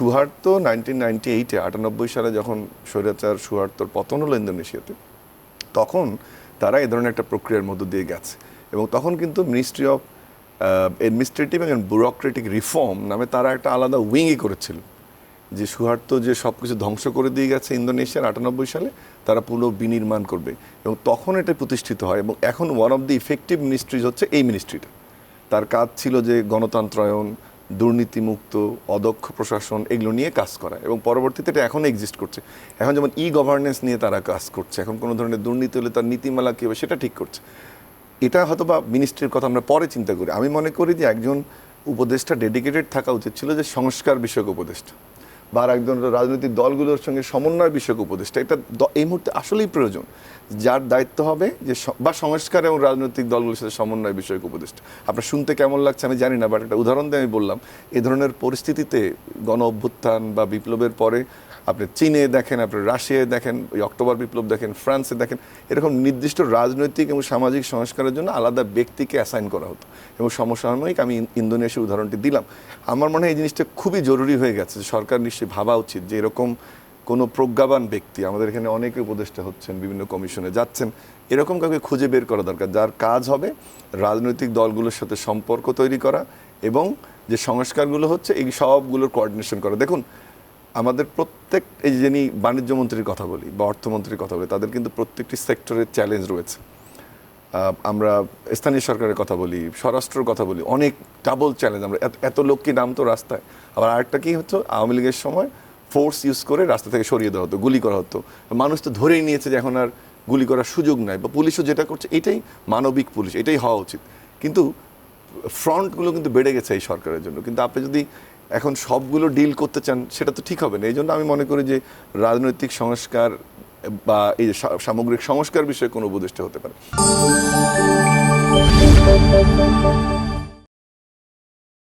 সুহার্ত nineteen ninety এইটে আটানব্বই সালে যখন স্বৈরাচার সুহার্তর পতন হলো ইন্দোনেশিয়াতে, তখন তারা এ ধরনের একটা প্রক্রিয়ার মধ্য দিয়ে গেছে। এবং তখন কিন্তু ministry of administrative and bureaucratic reform নামে তারা একটা আলাদা উইংই করেছিল। যে সুহার্ত যে সব কিছু ধ্বংস করে দিয়ে গেছে ইন্দোনেশিয়ার আটানব্বই সালে, তারা পুরো বিনির্মাণ করবে। এবং তখন এটা প্রতিষ্ঠিত হয় এবং এখন one of the effective ministries হচ্ছে এই মিনিস্ট্রিটা তার কাজ ছিল যে গণতন্ত্রায়ন দুর্নীতিমুক্ত, অদক্ষ প্রশাসন এগুলো নিয়ে কাজ করা। এবং পরবর্তীতে এটা এখন এক্সিস্ট করছে। এখন যেমন ই গভর্নেন্স নিয়ে তারা কাজ করছে, এখন কোনো ধরনের দুর্নীতি হলে তার নীতিমালা কী হবে সেটা ঠিক করছে। এটা হয়তো বা মিনিস্ট্রির কথা আমরা পরে চিন্তা করি। আমি মনে করি যে একজন উপদেষ্টা ডেডিকেটেড থাকা উচিত ছিল যে সংস্কার বিষয়ক উপদেষ্টা। বা আর একজন রাজনৈতিক দলগুলোর সঙ্গে সমন্বয় বিষয়ক উপদেষ্টা। এটা এই মুহূর্তে আসলেই প্রয়োজন যার দায়িত্ব হবে যে বা সংস্কার এবং রাজনৈতিক দলগুলোর সাথে সমন্বয় বিষয়ক উপদেষ্টা। আপনার শুনতে কেমন লাগছে আমি জানি না বাট একটা উদাহরণ দিয়ে আমি বললাম, এ ধরনের পরিস্থিতিতে গণ অভ্যুত্থান বা বিপ্লবের পরে আপনি চীনে দেখেন, আপনি রাশিয়ায় দেখেন, ওই অক্টোবর বিপ্লব দেখেন, ফ্রান্সে দেখেন, এরকম নির্দিষ্ট রাজনৈতিক এবং সামাজিক সংস্কারের জন্য আলাদা ব্যক্তিকে অ্যাসাইন করা হতো। এবং সমসাময়িক আমি ইন- ইন্দোনেশিয়ার উদাহরণটি দিলাম। আমার মনে হয় এই জিনিসটা খুবই জরুরি হয়ে গেছে সরকার নিশ্চয়ই ভাবা উচিত যে এরকম কোনো প্রজ্ঞাবান ব্যক্তি, আমাদের এখানে অনেকে উপদেষ্টা হচ্ছেন, বিভিন্ন কমিশনে যাচ্ছেন, এরকম কাউকে খুঁজে বের করা দরকার, যার কাজ হবে রাজনৈতিক দলগুলোর সাথে সম্পর্ক তৈরি করা এবং যে সংস্কারগুলো হচ্ছে, এই সবগুলোর কোঅর্ডিনেশন করা। দেখুন আমাদের প্রত্যেক, এই যিনি বাণিজ্য মন্ত্রীর কথা বলি বা অর্থমন্ত্রীর কথা বলি, তাদের কিন্তু প্রত্যেকটি সেক্টরের চ্যালেঞ্জ রয়েছে। আমরা স্থানীয় সরকারের কথা বলি, স্বরাষ্ট্রের কথা বলি, অনেক ডাবল চ্যালেঞ্জ আমরা, এত- এত লোক কি নামতো রাস্তায়। আবার আরেকটা কী হতো, আওয়ামী লীগের সময় ফোর্স ইউজ করে রাস্তা থেকে সরিয়ে দেওয়া হতো, গুলি করা হতো। মানুষ তো ধরেই নিয়েছে যে এখন আর গুলি করার সুযোগ নাই, বা পুলিশও যেটা করছে, এটাই মানবিক পুলিশ, এটাই হওয়া উচিত। কিন্তু ফ্রন্টগুলো কিন্তু বেড়ে গেছে এই সরকারের জন্য। কিন্তু আপনি যদি এখন সবগুলো ডিল করতে চান, সেটা তো ঠিক হবে না। এই জন্য আমি মনে করি যে রাজনৈতিক সংস্কার বা এই সামগ্রিক সংস্কার বিষয়ে কোনো উপদেষ্টা হতে পারে।